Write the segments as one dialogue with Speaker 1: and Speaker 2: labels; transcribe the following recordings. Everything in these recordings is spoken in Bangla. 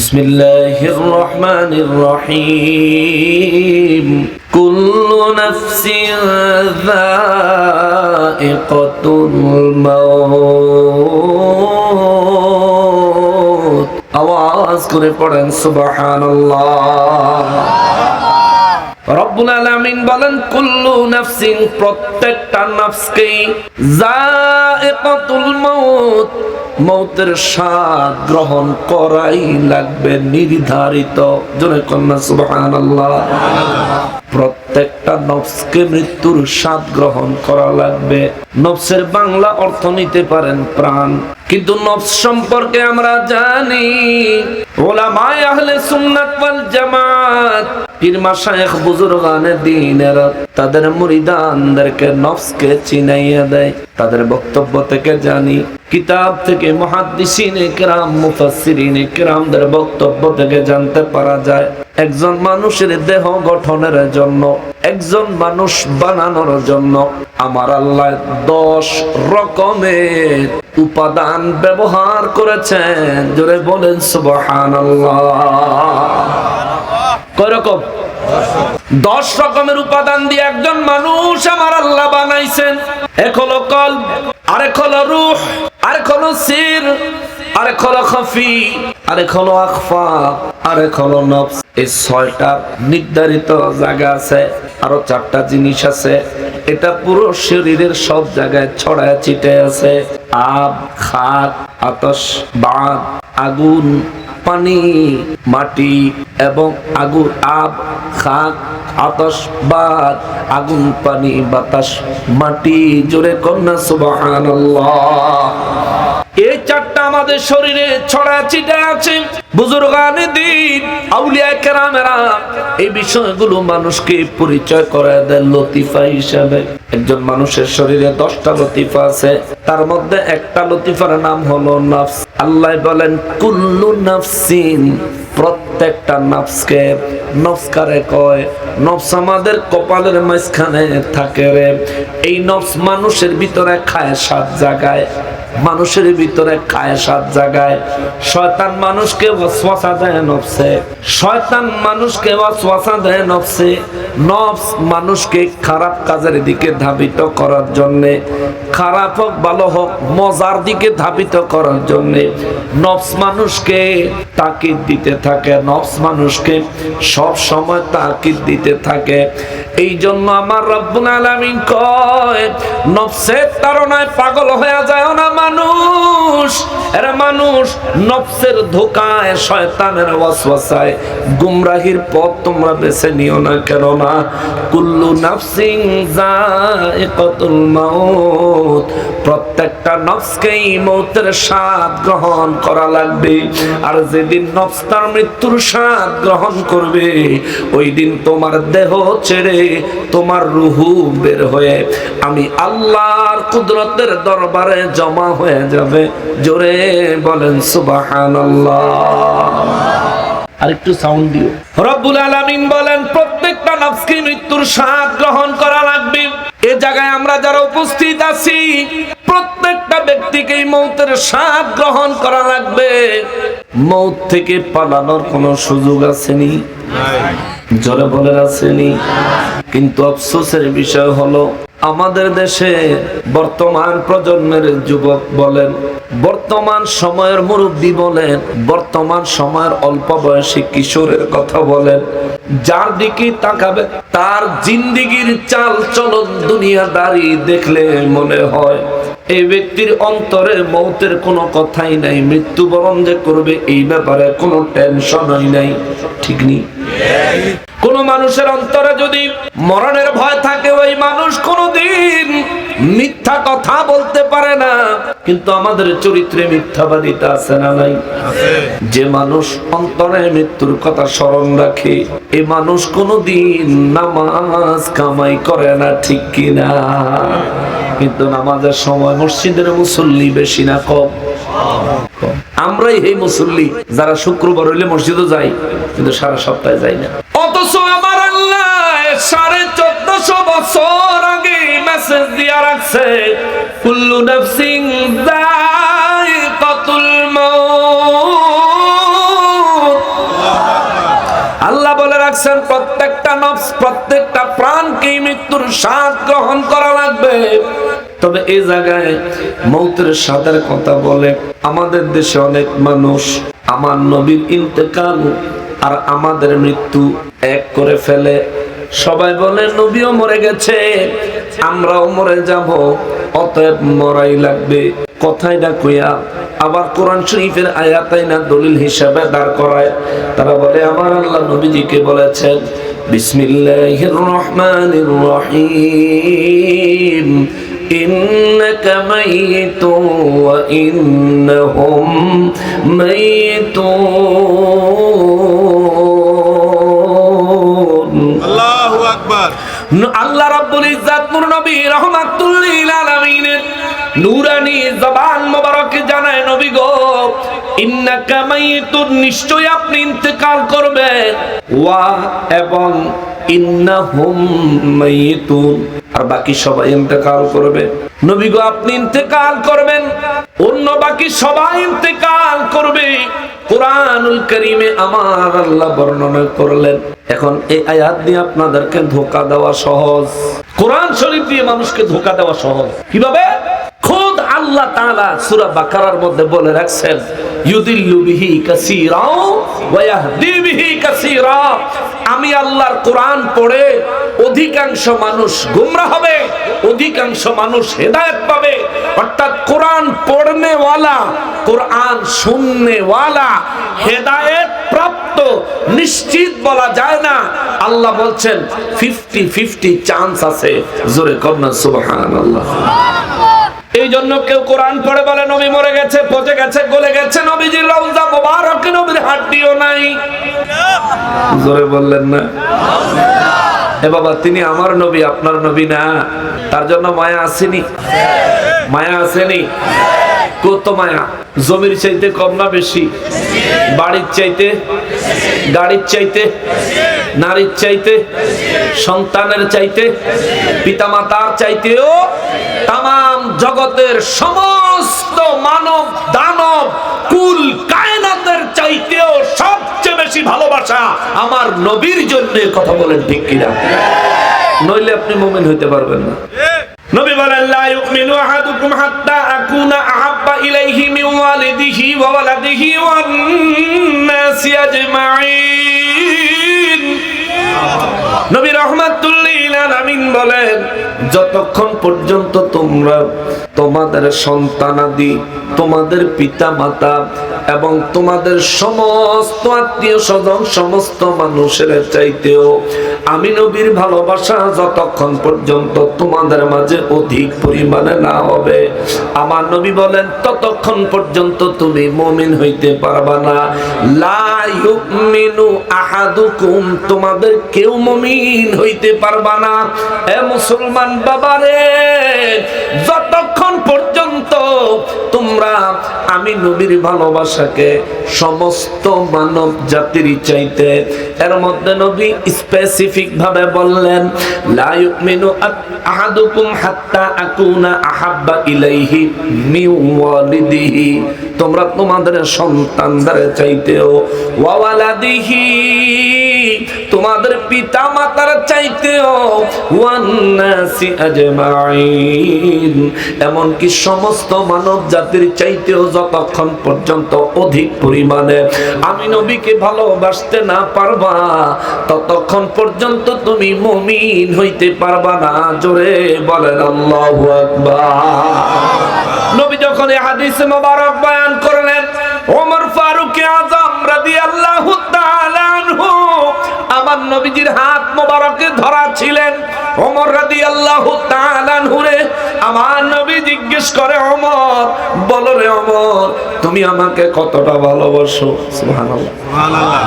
Speaker 1: بسم الله الرحمن الرحيم كل نفس ذائقة الموت আওয়াজ করে পড়েন সুবহানাল্লাহ রব্বুল আলামিন বলেন, কুল্লু নাফসিন, প্রত্যেকটা নাফসকেই মাউত, মৌতের স্বাদ গ্রহণ করাই লাগবে নির্ধারিত। জোরে কন্যা সুবহানাল্লাহ। প্রত্যেকটা নফসকে মৃত্যুর স্বাদ গ্রহণ করা লাগবে। নফসের বাংলা অর্থ নিতে পারেন প্রাণ। কিন্তু নফস সম্পর্কে আমরা জানি, ওলামায়ে আহলে সুন্নাত ওয়াল জামাত বুজুর্গানে দ্বীনের তাদের মুরিদানদেরকে নফসকে চিনাইয়া দেয়। তাদের বক্তব্য থেকে জানি, কিতাব থেকে মুহাদ্দিসিনে কেরাম, মুফাসসিরিনে কেরামদের বক্তব্য থেকে জানতে পারা যায়, একজন মানুষের দেহ গঠনের জন্য, একজন মানুষ বানানোর জন্য আমার আল্লাহ দশ রকমের উপাদান ব্যবহার করেছেন। জোরে বলেন সুবহানাল্লাহ। কয় রকম? দশ রকমের উপাদান দিয়ে একজন মানুষ আমার আল্লাহ বানাইছেন। এক হলো কল আরেক হলো রুহ, আরেক হলো সির, আরেক হলো খফি, আরেক হলো আখফা, আরেক হলো নফস। এই ছয়টা নির্ধারিত জায়গা আছে, আরও চারটা জিনিস আছে। এটা পুরো শরীরের সব জায়গায় ছড়ায় ছিটে আছে। আব খাত আতস বাদ আগুন পানি, মাটি এবং আগুন, আব, খাক আতস বাদ আগুন, পানি, বাতাস, মাটি, জোরে কন্যা সুবহানাল্লাহ। এই চারটা আমাদের শরীরে ছড়া ছিটা আছে। মানুষকে পরিচয় করে দেন লতিফা হিসাবে। একজন মানুষের শরীরে দশটা লতিফা আছে, তার মধ্যে একটা লতিফার নাম হলো নফস। আল্লাহ বলেন, কুল্লু নফসিন প্রত্যেকটা নফসকে নফসকারে কয়, নফস আমাদের কপালের মাঝখানে থাকে রে। এই নফস মানুষের ভিতরে খায় সাত জায়গায়, মানুষের ভিতরে খায় সাত জায়গায়। শয়তান মানুষকে ওয়াসওয়াসা দেয় নফসে। শয়তান মানুষকে ওয়াসওয়াসা দেয় নফসে। নফস মানুষকে খারাপ কাজের দিকে ধাবিত করার জন্য, খারাপ হোক, ভালো হোক, মজার দিকে ধাবিত করার জন্য নফস মানুষকে তাকিদ দিতে থাকে। নফস মানুষকে সব সময় তাকিদ দিতে থাকে। এই জন্য আমার রব্বুল আলামিন কয়, নফসের তাড়নায় পাগল হয়ে যায় না মানুষ। এরা মানুষ নফসের ধোকায় শয়তানের ওয়াসওয়াসায় গুমরাহির পথ তোমরা বেছে নিও না কেন না কুল্লু নাফসিং যায়িকাতুল মাউত। প্রত্যেকটা নফসকেই মৌতের স্বাদ গ্রহণ করা লাগবে, আর যেদিন নফস তার মৃত্যুর স্বাদ গ্রহণ করবে, ওই দিন তোমার দেহ ছেড়ে তোমার রুহু বের হয়ে আমি আল্লাহর কুদরতের দরবারে জমা হয়ে যাবে। জোরে বলেন সুবহানাল্লাহ। আরেকটু সাউন্ড দিও। রব্বুল আলামিন বলেন প্রত্যেকটা নফসকে মৃত্যুর স্বাদ গ্রহণ করা লাগবে। এ জায়গায় আমরা যারা উপস্থিত আছি প্রত্যেকটা ব্যক্তিকে মৌতের স্বাদ গ্রহণ করা লাগবে। মৌত থেকে পালানোর কোনো সুযোগ আসেনি। জলে বলে আসেনি। কিন্তু আফসোসের বিষয় হলো আমাদের দেশে বর্তমান প্রজন্মের যুবক বলেন, বর্তমান সময়ের মুরব্বী বলেন, বর্তমান সময়ের অল্প বয়সী কিশোরের কথা বলেন, যার দিকে তাকাবে, তার জিন্দিগির চাল চলন দুনিয়াদারি দেখলে মনে হয়, এই ব্যক্তির অন্তরে মৌতের কোনো কথাই নাই, মৃত্যুবরণ যে করবে এই ব্যাপারে কোনো টেনশনই নাই, ঠিক নেই। কোন মানুষের অন্তরে যদি মরণের ভয় থাকে, ওই মানুষ কোনদিন মিথ্যা কথা বলতে পারে না। কিন্তু আমাদের চরিত্রে মিথ্যাবাদিতা আছে না নাই? যে মানুষ অন্তরে মৃত্যুর কথা স্মরণ রাখে, এ মানুষ কোনদিন নামাজ কামাই করে না, ঠিক কিনা? কিন্তু নামাজের সময় মসজিদের মুসল্লি বেশি না, কম। আমরাই এই মুসল্লি, যারা শুক্রবার হইলে মসজিদে যাই, কিন্তু সারা সপ্তাহে যাই না। অথচ আমার আল্লাহ সাড়ে চোদ্দশো বছর আগে মেসেজ দিয়া রাখছে, কুল্লু নফসিং যায়িকাতুল মাউত। রাখছেন, প্রত্যেকটা নফস, প্রত্যেকটা প্রাণকে মৃত্যুর স্বাদ গ্রহণ করা লাগবে। তবে এই জায়গায় মৌতের স্বাদের কথা বলে, আমাদের দেশে অনেক মানুষ আমার নবীর ইন্তেকাল আর আমাদের মৃত্যু এক করে ফেলে। সবাই বলে, নবীও মরে গেছে, আমরাও মরে যাব, অতএব মরাই লাগবে। কথাই না কইয়া আবার কোরআন শরীফের আয়াতাই না দলিল হিসাবে দাঁড় করায়। তারা বলে, আমার আল্লাহ নবীজিকে বলেছেন, বিসমিল্লাহির রহমানির রহিম। إنك ميت وإنهم ميتون
Speaker 2: আল্লাহু আকবার
Speaker 1: ন- আল্লাহ রাব্বুল ইজ্জাত নূর নবী রহমাতুল লিল আলামিনের নূরানি জবান মোবারকে জানায় নবী গো ইন্নাকা মাইতুন নিশ্চয় আপনি ইন্তেকাল করবেন। ওয়া এবং ইন্নাহুম মাইতুন, আর বাকি সবাই ইন্তেকাল করবে। নবী গো, আপনি ইন্তেকাল করবেন, অন্য বাকি সবাই ইন্তেকাল করবে। কোরআনুল আমার আল্লাহ বর্ণনা করলেন। এখন এই আয়াত দিয়ে আপনাদেরকে ধোকা দেওয়া সহজ। কোরআন শরীফ দিয়ে মানুষকে ধোকা দেওয়া সহজ। কীভাবে? খোদ আল্লাহ তাআলা সূরা বাকারার মধ্যে বলে রাখছেন আমি আল্লাহর কোরআন পড়ে অধিকাংশ মানুষ গুমরা হবে, অধিকাংশ মানুষ হেদায়েত পাবে। অর্থাৎ কোরআন পড়নে ওয়ালা কোরআন শুননে ওয়ালা হেদায়েত প্রাপ্ত নিশ্চিত বলা যায় না। আল্লাহ বলছেন, ফিফটি ফিফটি চান্স আছে। জোরে কন্যা সুবহান আল্লাহ এই জন্য কেউ কোরআন পড়ে বলে নবী মরে গেছে, পচে গেছে, গলে গেছে, নবীজির রওজা মোবারক, নবীর হাড্ডিও নাই। জোরে বললেন না? এ বাবা, তিনি আমার নবী, আপনার নবী না। তার জন্য মায়া আসেনি? মায়া আসেনি? কত মায়া? জমির চাইতে কম না বেশি? বাড়ির চাইতে? গাড়ির চাইতে? নারীর চাইতে? সন্তানের চাইতে? পিতামাতার চাইতেও তাম জগতের সমস্ত মানব দানব কুল কায়নাতের চাইতেও সবচেয়ে বেশি ভালোবাসা আমার নবীর জন্য কথা বলেন ঠিক কিনা? নইলে আপনি মুমিন হইতে পারবেন না। নবী বলেন লা ইউমিনু আহাদুকুম হাত্তা আকুনা আহাব্বা ইলাইহি মিন ওয়ালিদিহি ওয়া ওয়ালাদিহি ওয়ান নাসি আজমাইন। নবী রহমাতুল্লিল আলামিন বলেন যতক্ষণ পর্যন্ত তোমরা তোমাদের সন্তানাদি, তোমাদের পিতা মাতা এবং তোমাদের সমস্ত আত্মীয় স্বজন সমস্ত মানুষের চাইতেও আমি নবীর ভালোবাসা যতক্ষণ পর্যন্ত তোমাদের মাঝে অধিক পরিমাণে না হবে। আমার নবী বলেন, ততক্ষণ পর্যন্ত তুমি মমিন হইতে পারবা না। লা ইউমিনু আহাদুকুম, তোমাদের কেউ মমিন হইতে পারবা না। এ মুসলমান বাবারে, যতক্ষণ পর্যন্ত তোমরা আমি নবীর ভালোবাসাকে সমস্ত মানব জাতির চাইতে, এর মধ্যে নবী স্পেসিফিক ভাবে বললেন, লা ইউমিনু আহাদুকুম হাত্তা আকুনা আহাব্বা ইলাইহি মিন ওয়ালিদিহি। তোমরা তোমাদের সন্তানদের চাইতেও, ওয়া ওয়ালাদিহি তোমাদের পিতা মাতার চাইতেও এমনকি সমস্ত মানব জাতির চাইতেও যতক্ষণ পর্যন্ত অধিক পরিমাণে আমি নবীকে ভালোবাসতে না পারবা, ততক্ষণ পর্যন্ত তুমি মমিন হইতে পারবা না। জোরে বলেন, আল্লাহু নবী যখন এই হাদিস মোবারক বয়ান করলেন, ওমর নবীজির হাত মোবারকে ধরা ছিলেন ওমর রাদিয়াল্লাহু তাআলা আনহু রে আমার নবী জিজ্ঞেস করে ওমর বলো রে ওমর তুমি আমাকে কতটা ভালোবাসো? সুবহানাল্লাহ।
Speaker 2: সুবহানাল্লাহ।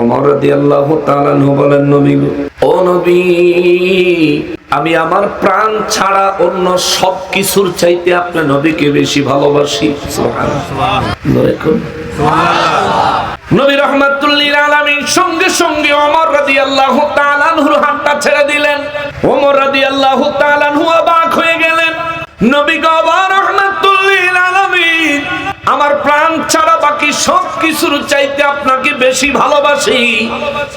Speaker 1: ওমর রাদিয়াল্লাহু বলেন নবী ও নবী আমি আমার প্রাণ ছাড়া অন্য সব কিছুর চাইতে আপনার নবীকে বেশি ভালোবাসি। দেখুন নবী রহমাতুল্লিল আলামিন সঙ্গে সঙ্গে ওমর রাদিয়াল্লাহু তাআলা আনহুর হাতটা ছেড়ে দিলেন। ওমর রাদিয়াল্লাহু তাআলা আনহু অবাক হয়ে গেলেন। নবী গো আলামিন আমার প্রাণ ছাড়া বাকি সব কিছুর চাইতে আপনাকে বেশি ভালোবাসি।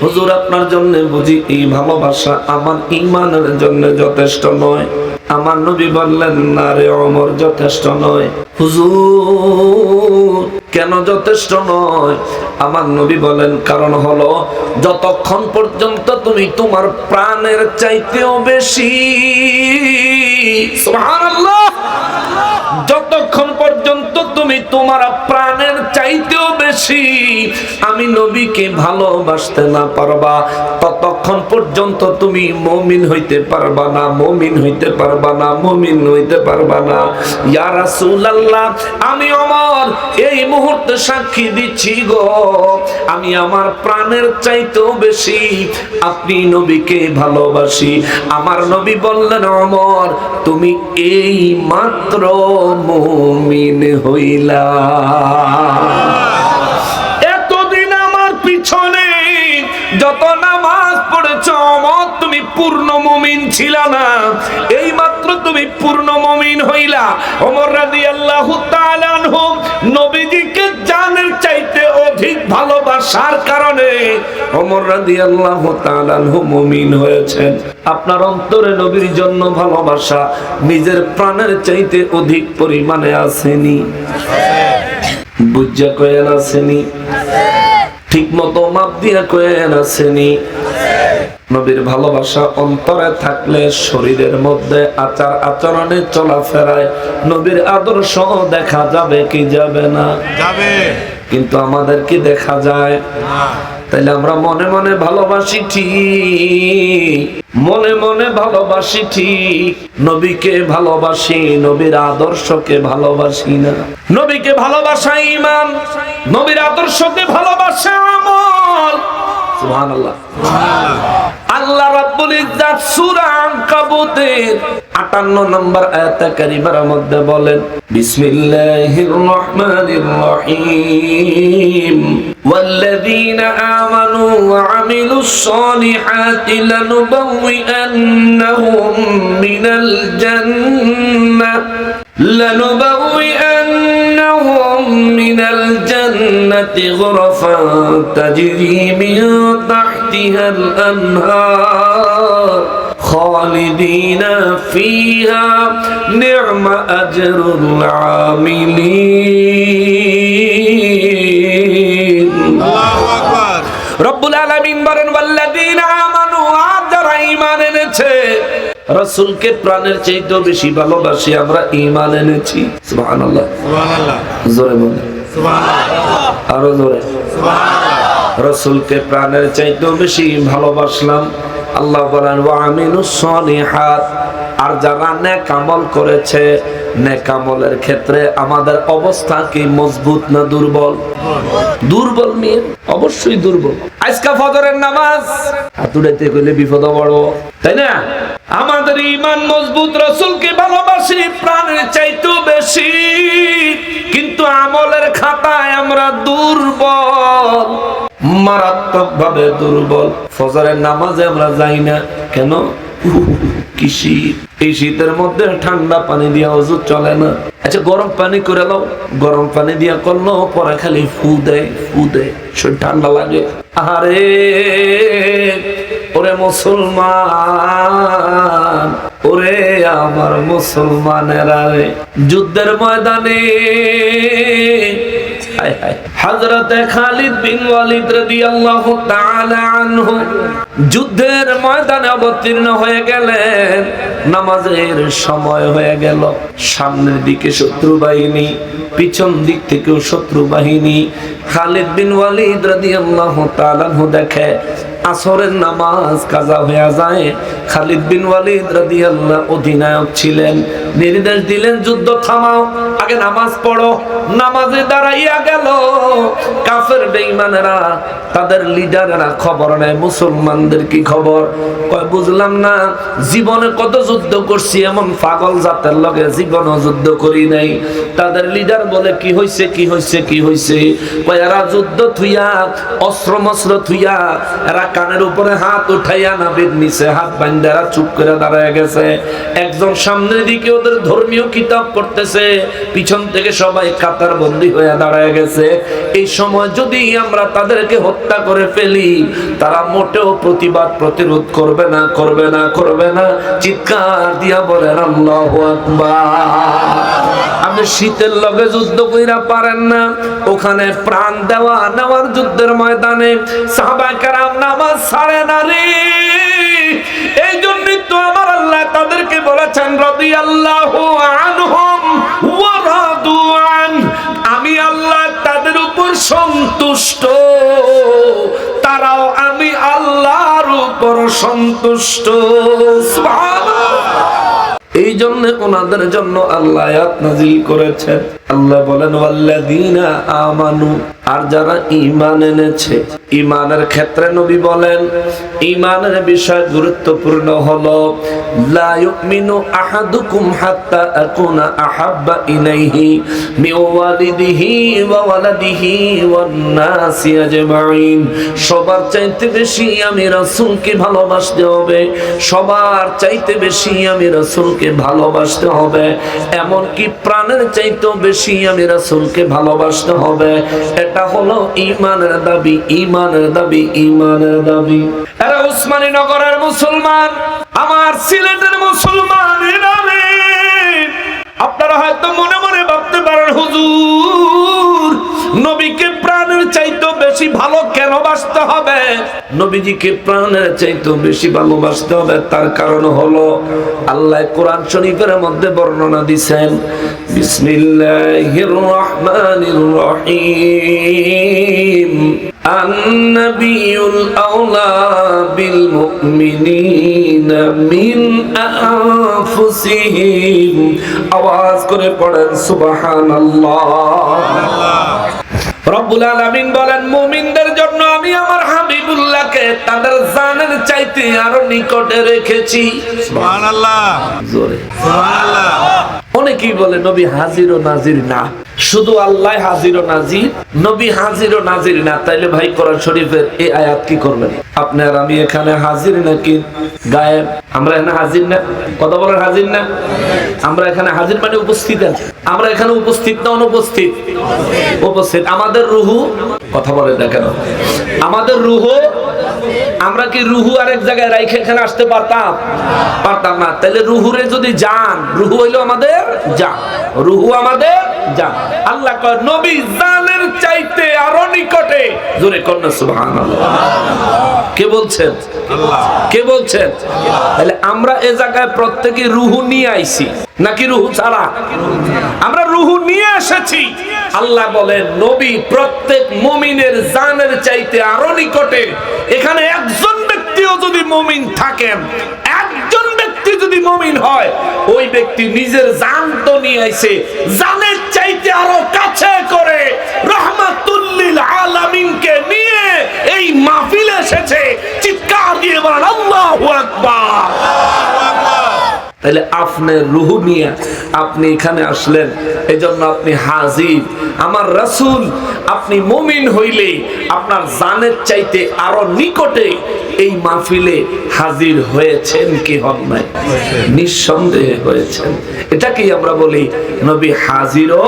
Speaker 1: হুজুর, আপনার জন্য বুঝি এই ভালোবাসা আমার ইমানের জন্য যথেষ্ট নয়। আমার নবী বললেন, না রে অমর, যথেষ্ট নয়। হুজুর, কেন যথেষ্ট নয়? আমার নবী বলেন, কারণ হলো, যতক্ষণ পর্যন্ত তুমি তোমার প্রাণের চাইতেও বেশি যতক্ষণ পর্যন্ত তুমি তোমার প্রাণের চাইতেও বেশি। আমি নবীকে ভালোবাসতে না পারবা। ততক্ষণ পর্যন্ত তুমি মমিন হইতে পারবা না, মমিন হইতে পারবা না, মমিন হইতে পারবা না। ইয়া রাসূলুল্লাহ, আমি আমার এই মুহূর্তে সাক্ষী দিচ্ছি গো। আমি আমার প্রাণের চাইতেও বেশি। আপনি নবীকে ভালোবাসি। আমার নবী বললেন, অমর, তুমি এই মাত্র মুমিন হইলা। এতদিন আমার পিছনে যত নামাজ পড়েছ অমর তুমি পূর্ণ মুমিন ছিল না। এই মাত্র তুমি পূর্ণ মুমিন হইলা। ওমর রাদিয়াল্লাহু তাআলা আনহু নবীজিকে জানের চাইতে অধিক ভালোবাসার কারণে ওমর রাদিয়াল্লাহু তাআলা আনহু মুমিন হয়েছেন। আপনার অন্তরে নবীর জন্য ভালোবাসা নিজের প্রাণের চাইতে অধিক পরিমাণে আসেনি। বুঝা কয়েন আসেনি ঠিক মতো মাপ দিয়া কয়েন আসেনি নবীর ভালোবাসা অন্তরে থাকলে শরীরের মধ্যে আচার আচরণে চলাফেরায় নবীর আদর্শ দেখা যাবে কি যাবে না?
Speaker 2: যাবে।
Speaker 1: কিন্তু আমাদের কি দেখা যায়? তাইলে আমরা মনে মনে ভালোবাসি ঠিক, মনে মনে ভালোবাসি ঠিক। নবীকে ভালোবাসি, নবীর আদর্শকে ভালোবাসি না। নবীকে ভালোবাসা ইমান, নবীর আদর্শকে ভালোবাসা আমল। সুবহানাল্লাহ আল্লাহ রাব্বুল ইজ্জাত সূরা আনকাবুতের 58 নম্বর আয়াতে কারিমার মধ্যে বলেন বিসমিল্লাহির রহমানির রহিম والذين آمنوا وعملوا الصالحات لنبوئنهم من الجنة لنبوئنهم الجنة غرفا تجري من تحتها الأنهار خالدين فيها نعم أجر العاملين
Speaker 2: আল্লাহু আকবার
Speaker 1: রব্বুল আলামিন বলেন ওয়াল্লাযীনা আমানু আর যারা ঈমান এনেছে রাসূলকে প্রাণের চাইতেও বেশি ভালোবাসি আমরা ঈমান এনেছি সুবহানাল্লাহ
Speaker 2: সুবহানাল্লাহ
Speaker 1: জোরে বলেন
Speaker 2: সুবহানাল্লাহ
Speaker 1: আরও জোরে। রসুলকে প্রাণের চাইতেও বেশি ভালোবাসলাম। আল্লাহ বলেন ওয়ামিনুস সলিহাত। আর যারা নেক আমল করেছে, নেক আমলের ক্ষেত্রে আমাদের অবস্থা কি মজবুত না দুর্বল? দুর্বল মেয়ে অবশ্যই দুর্বল। আজকা ফজরের নামাজ হাতুড়াইতে কইলে বিপদ বড়, তাই না? আমাদের ইমান মজবুত, রসুলকে ভালোবাসি, প্রাণের চাইতেও বেশি। আমরা দুর্বল মারাত্মক ভাবে দুর্বল। ফজরের নামাজে আমরা যাই না। কেন? কি শীত? এই শীতের মধ্যে ঠান্ডা পানি দিয়া ওষুধ চলে না। আচ্ছা গরম পানি করে গরম পানি দিয়া করল, পরে খালি ফু দেয় ফু দেয় ঠান্ডা লাগে। আরে ওরে মুসলমান, ওরে আমার মুসলমানেরা যুদ্ধের ময়দানে হায় খালিদ বিন ওয়ালিদ রাদিয়াল্লাহু তাআলা আনহু যুদ্ধের ময়দানে অবতীর্ণ হয়ে গেলেন। নামাজের সময় হয়ে গেল। সামনের দিকে শত্রু বাহিনী, পিছন দিক থেকেও শত্রু বাহিনী। খালিদ বিন ওয়ালিদ রাদিয়াল্লাহু তাআলা দেখে আসরের নামাজ কাজা হয়ে যায়। খালিদ বিন ওয়ালিদ রাদিয়াল্লাহু অধিনায়ক ছিলেন। নির্দেশ দিলেন, যুদ্ধ থামাও, আগে নামাজ পড়ো। নামাজে দাঁড়াইয়া গেল। কাফের বেঈমানেরা, তাদের লিডারেরা খবর নেয়, মুসলমানদের কি খবর? কয়, বুঝলাম না, জীবনে কত যুদ্ধ করছি, এমন পাগল জাতের লগে জীবনও যুদ্ধ করি নাই। তাদের লিডার বলে, কি হইছে কি হইছে কি হইছে? কয়, এরা যুদ্ধ থুইয়া অস্ত্র মস্ত্র থুইয়া, এরা কানের উপরে হাত উঠাইয়া নাবির নিচে হাত বান্দারা চুপ করে দাঁড়ায় গেছে। একজন সামনের দিকে ওদের ধর্মীয় কিতাব পড়তেছে, পিছন থেকে সবাই কাতার বন্দী হয়ে দাঁড়ায় গেছে। এই সময় যদি আমরা তাদেরকে হত্যা করে ফেলি, তারা মোটেও প্রতিবাদ প্রতিরোধ করবে না করবে না করবে না। চিৎকার দিয়া বলেন, আল্লাহ আপনি শীতের লগে যুদ্ধ কইরা পারেন না। ওখানে প্রাণ দেওয়া, নেওয়ার যুদ্ধের ময়দানে সাহাবাকারাম নামাজ ছাড়ে না এই জন্যই তো আমার আল্লাহ তাদেরকে বলেছেন রবি আল্লাহ আমি আল্লাহ তাদের উপর সন্তুষ্ট। তারাও আমি আল্লাহর উপর সন্তুষ্ট। এই জন্য ওনাদের জন্য আল্লাহ নাজিল করেছেন। আল্লাহ বলেন, ওয়াল্লাযীনা আমানু, আর যারা ঈমান এনেছে, ঈমানের ক্ষেত্রে নবী বলেন, ঈমানের বিষয় গুরুত্বপূর্ণ হলো, লা ইউমিনু আহাদুকুম হাত্তা আকুনা আহাব্বা ইলাইহি মিন ওয়ালিদিহি ওয়া ওয়ালাদিহি ওয়ান নাসি সবার চাইতে বেশি আমি রাসূলকে ভালোবাসতে হবে, সবার চাইতে বেশি আমি রাসূলকে ভালোবাসতে হবে এমন কি প্রাণের চাইতেও বেশি আমি রাসূলকে ভালোবাসতে হবে। এটা হলো ঈমানের দাবি ঈমানের দাবি ঈমানের দাবি। এরা উসমানী নগরের মুসলমান, আমার সিলেটের মুসলমান ইরানে আপনারা হয়তো মনে মনে ভাবতে পারেন, হুজুর নবীকে প্রাণের চাইতে বেশি ভালো কেন বাসতে হবে? নবীজিকে প্রাণের চাইতে বেশি ভালোবাসতে হবে, তার কারণ হলো আল্লাহ কোরআন শরীফের মধ্যে বর্ণনা দিছেন, বিসমিল্লাহির রহমানির রহিম। আউলা বিল মুমিনিনা মিন আনফুসিহিম। আওয়াজ করে পড়েন, সুবহানাল্লাহ। রব্বুল আলামিন বলেন মুমিনদের জন্য আমি আমার তাদের জানের চাইতে আরও নিকটে রেখেছি। জোরে। অনেকেই বলে নবী হাজির ও নাজির না। শুধু আল্লাহ হাজির ও নাজির নবী হাজির ও নাজির না। তাইলে ভাই কোরআন শরীফের এই আয়াত কি করবেন? আপনার আমি এখানে হাজির নাকি গায়েব? আমরা এখানে হাজির না? কথা বলেন হাজির না? আমরা এখানে হাজির মানে উপস্থিত আছি। আমরা এখানে উপস্থিত না অনুপস্থিত? উপস্থিত। আমাদের রুহু কথা বলেন না কেন? আমাদের রুহু আমরা কি রুহু আরেক জায়গায় রাইখে এখানে আসতে পারতাম? পারতাম না। তাহলে রুহুরে যদি যান রুহু হইল আমাদের যান। রুহু আমাদের যান। আল্লাহ কয় নবী জানের চাইতে আরও নিকটে। জোরে কন্যা সুবহানাল্লাহ। কে বলছেন? কে বলছেন? তাহলে আমরা এ জায়গায় প্রত্যেকে রুহু নিয়ে আইছি। নাকি রুহু ছাড়া? আমরা রুহু নিয়ে এসেছি। আল্লাহ বলেন, নবী প্রত্যেক মুমিনের জানের চাইতে আরও নিকটে। এখানে একজন ব্যক্তিও যদি মুমিন থাকেন, একজন ব্যক্তি যদি মুমিন হয়, ওই ব্যক্তি নিজের জান তো নিয়ে আইছে, জানের চাইতে আরও কাছে করে রহমাতুল্লিল আলামিনকে নিয়ে এই মাহফিল এসেছে। চিৎকার দিয়ে বলেন, আল্লাহু আকবার। তাহলে আপনার রুহু নিয়ে আপনি এখানে আসলেন। এজন্য আপনি হাজির। আমার রাসূল, আপনি মুমিন হইলে আপনার জানের চাইতে আরও নিকটে এই মাহফিলে হাজির হয়েছেন কি হন নাই? নিঃসন্দেহে হয়েছেন। এটাকেই আমরা বলি নবী হাজিরও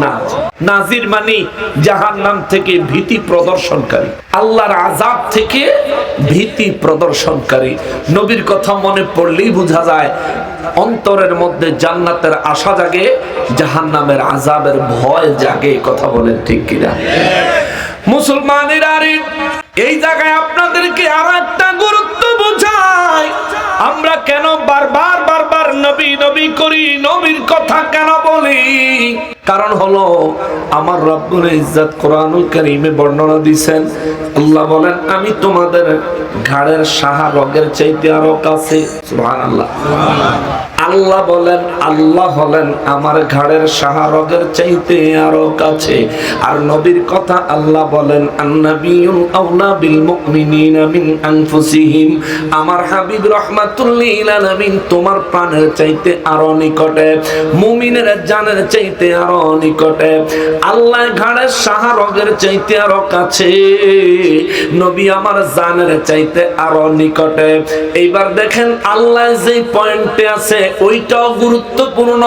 Speaker 1: না নাজির। মানে জাহান নাম থেকে ভীতি প্রদর্শনকারী। আল্লাহর আজাব থেকে ভীতি প্রদর্শনকারী। নবীর কথা মনে পড়লেই বোঝা যায় অন্তরের মধ্যে জান্নাতের আশা জাগে, জাহান্নামের আজাবের ভয় জাগে, কথা বলেন ঠিক কিনা? মুসলমানের আরে এই জায়গায় আপনাদেরকে আর একটা গুরুত্ব বোঝায় আমরা কেন বারবার বারবার নবী নবী করি, নবীর কথা কেন বলি? কারণ হলো, আমার রব্বুল ইজ্জত কোরআনুল কারীমে বর্ণনা দিয়েছেন আল্লাহ বলেন, আমি তোমাদের ঘাড়ের সাহা রগের চাইতে আরও কাছে। সুবহানাল্লাহ সুবহানাল্লাহ। আল্লাহ বলেন, আল্লাহ হলেন আমার ঘাড়ের সাহারগের চাইতে আরও কাছে। আর নবীর কথা আল্লাহ বলেন আন্নাবিয়ুল আউলা বিল মুমিনিনা মিন আনফুসিহিম। আমার হাবিব রাহমাতুল্লিল আলামিন তোমার প্রাণের চাইতে আরও নিকটে, মুমিনের জানের চাইতে আরও নিকটে। আল্লাহ ঘাড়ের সাহারগের চাইতে আরও কাছে। নবী আমার জানের চাইতে আরও নিকটে। এইবার দেখেন আল্লাহ যে পয়েন্টে আছে ওইটাও গুরুত্বপূর্ণ।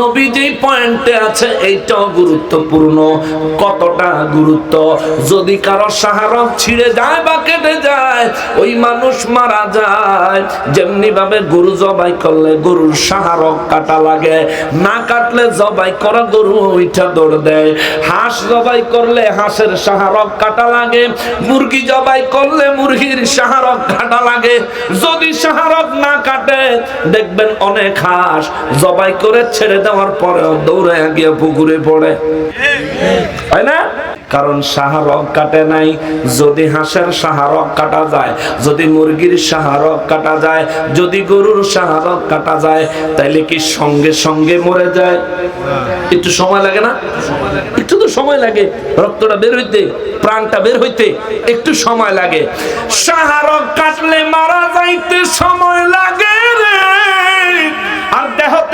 Speaker 1: নবী যে পয়েন্টে আছে, এইটাও গুরুত্বপূর্ণ। কতটা গুরুত্ব? যদি কারও সাহারক যায় বা কেটে যায়, ওই মানুষ মারা যায়। যেমনি ভাবে গরু জবাই করলে গরুর সাহারক কাটা লাগে, না কাটলে জবাই করা গরু ওইটা দৌড় দেয়। হাঁস জবাই করলে হাঁসের সাহারক কাটা লাগে, মুরগি জবাই করলে মুরগির সাহারক কাটা লাগে। যদি সাহারক না কাটে, দেখবেন অনেক হাঁস জবাই করে ছেড়ে দেওয়ার পরে দৌড়ে গিয়ে পুকুরে পড়ে। হয় না? কারণ সাহারক কাটে নাই। যদি হাঁসের সাহারক কাটা যায়, যদি মুরগির সাহারক কাটা যায়, যদি গরুর সাহারক কাটা যায়, তাইলে কি সঙ্গে সঙ্গে মরে যায়? একটু সময় লাগে না? একটু তো সময় লাগে। রক্তটা বের হইতে, প্রাণটা বের হইতে একটু সময় লাগে। সাহারক কাটলে মারা যাইতে সময় লাগে।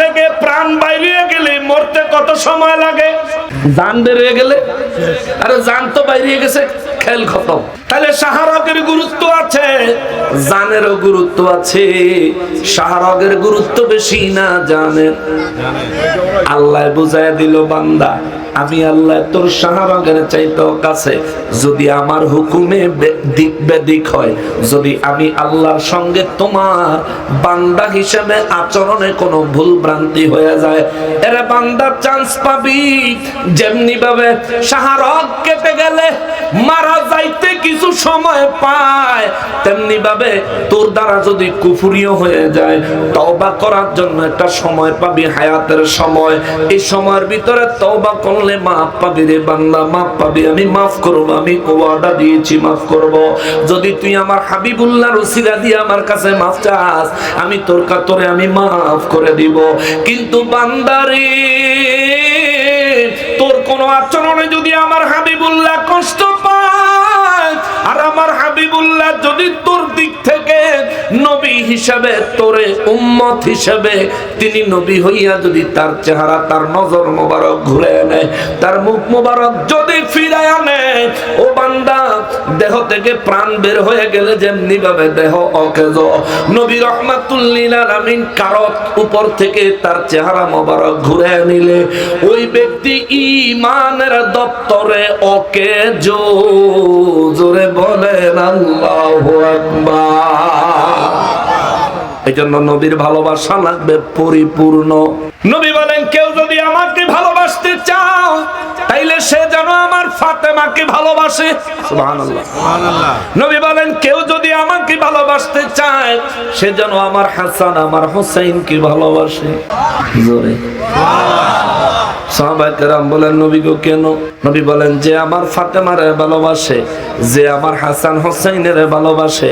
Speaker 1: থেকে প্রাণ বাইরে গেলে মরতে কত সময় লাগে? জান বেরিয়ে গেলে? আরে জান তো বাইরে গেছে খেল খতম। তাহলে শাহরগের গুরুত্ব আছে। জানেরও গুরুত্ব আছে শাহরগের গুরুত্ব বেশি না জানের? আল্লাহ বুঝায় দিল বান্দা আমি আল্লাহ তোর শাহরগের চাইতো কাছে। যদি আমার হুকুমে দিক বেদিক হয় যদি আমি আল্লাহর সঙ্গে তোমার বান্দা হিসেবে আচরণে কোনো ভুল ভ্রান্তি হয়ে যায়। এরে বান্দার চান্স পাবি। যেমনি ভাবে শাহরগ কেটে গেলে মারা যাইতে কিছু সময় পায়, তেমনি ভাবে তোর দ্বারা যদি কুফুরিও হয়ে যায়, তওবা করার জন্য একটা সময় পাবি, হায়াতের সময়। এই সময়ের ভিতরে তওবা করলে মাফ পাবি রে বান্দা, মাফ পাবি। আমি মাফ করব, আমি ওয়াদা দিয়েছি, মাফ করব। যদি তুই আমার হাবিবুল্লাহ রসিলা দিয়ে আমার কাছে মাফ চাস, আমি তোর কাতরে আমি মাফ করে দিব। কিন্তু বান্দারে, তোর কোন আচরণে যদি আমার হাবিবুল্লাহ কষ্ট পায়, আর আমার হাবিবুল্লাহ যদি তোর দিক থেকে নবী হিসাবে, তোরে উম্মত হিসাবে তিনি নবী হইয়া যদি তার চেহারা, তার নজর মোবারক ঘুরে আনে, তার মুখ মোবারক যদি ফিরায় আনে, ও বান্দা দেহ থেকে প্রাণ বের হয়ে গেলে যেমনি ভাবে দেহ অকেজ। নবী রহমাতুল্লিল আলামিন কারত উপর থেকে তার চেহারা মোবারক ঘুরে নিলে। ওই ব্যক্তি ইমানের দপ্তরে ওকে জোরে বলেন, আল্লাহু এই জন্য নবীর ভালোবাসা লাগবে পরিপূর্ণ। নবী বলেন, কেউ যদি আমাকে ভালোবাসতে চাও তাইলে সে যেন আমার ফাতেমাকে ভালোবাসে? সুবহানাল্লাহ।
Speaker 2: সুবহানাল্লাহ।
Speaker 1: নবী বলেন কেউ যদি আমাকে ভালোবাসতে চায় সে যেন আমার হাসান আমার হোসেনকে ভালোবাসে। জোরে। সাহাবায়ে বলেন নবী গো কেন? নবী বলেন যে আমার ফাতেমারে ভালোবাসে যে আমার হাসান হোসেনের ভালোবাসে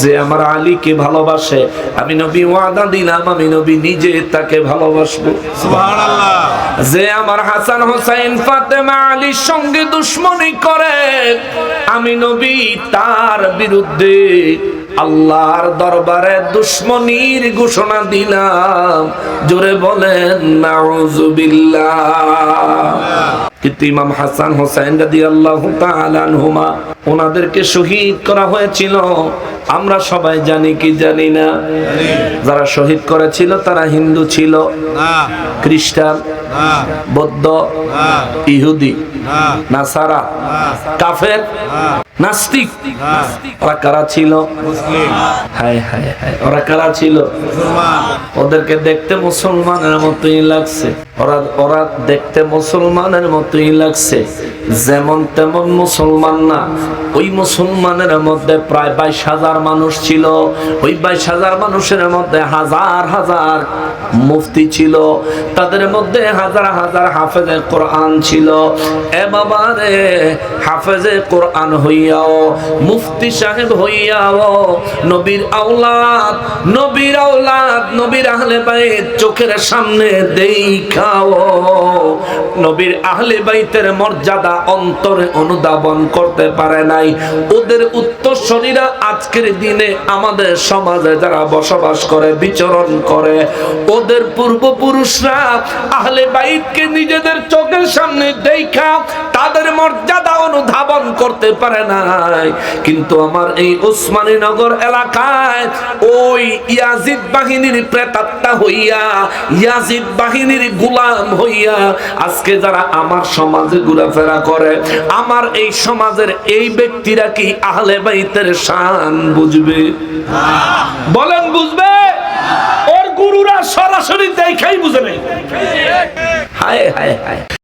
Speaker 1: যে আমার আলীকে ভালোবাসে আমি নবী ওয়াদা দিলাম আমি নবী নিজে তাকে ভালোবাসবো। যে আমার হাসান হোসেন ফাতেমা আলীর সঙ্গে দুশ্মনী করে আমি নবী তার বিরুদ্ধে আল্লাহর দরবারে দুশ্মনীর ঘোষণা দিলাম। জোরে বলেন নাউজুবিল্লাহ কিন্তু ইমাম হাসান হোসেন রাদি আল্লাহ আনহুমা ওনাদেরকে শহীদ করা হয়েছিল। আমরা সবাই জানি কি জানি না। যারা শহীদ করেছিল তারা হিন্দু ছিল। খ্রিস্টান বৌদ্ধ ইহুদি
Speaker 2: না।
Speaker 1: নাসারা কাফের নাস্তিক। ওরা কারা ছিল? হায় হায় হায়। ওরা কারা ছিল? ওদেরকে দেখতে মুসলমানের মতোই লাগছে। ওরা ওরা দেখতে মুসলমানের মতোই লাগছে। যেমন তেমন মুসলমান না। ওই মুসলমানের মধ্যে প্রায় বাইশ হাজার মানুষ ছিল। ওই বাইশ হাজার মানুষের মধ্যে হাজার হাজার মুফতি ছিল। তাদের মধ্যে হাজার হাজার হাফেজে কোরআন ছিল। এ বাবা রে হাফেজে কোরআন হইয়াও, মুফতি সাহেব হইয়াও, নবীর আওলাদ নবীর আওলাদ, নবীর আহলে বাইত চোখের সামনে দেখাও নবীর আহলে বাইতের মর্যাদা অন্তরে অনুধাবন করতে পারে নাই। ওদের উত্তরসরীরা আজকের দিনে আমাদের সমাজে যারা বসবাস করে, বিচরণ করে, ওদের পূর্বপুরুষরা আহলে বাইতকে নিজেদের চোখের সামনে দেখা, তাদের মর্যাদা অনুধাবন করতে পারে নাই। কিন্তু আমার এই ওসমানী নগর এলাকায় ওই ইয়াজিদ বাহিনীর প্রেতাত্মা হইয়া, ইয়াজিদ বাহিনীর গুলাম হইয়া আজকে যারা আমার সমাজে ঘোরাফেরা করে, আমার এই সমাজের এই ব্যক্তিরা কি আহলে বাইতের শান বুঝবে? বলেন, বুঝবে? ওর গুরুরা সরাসরি দেখাই বুঝে নেই। হায় হায় হায়।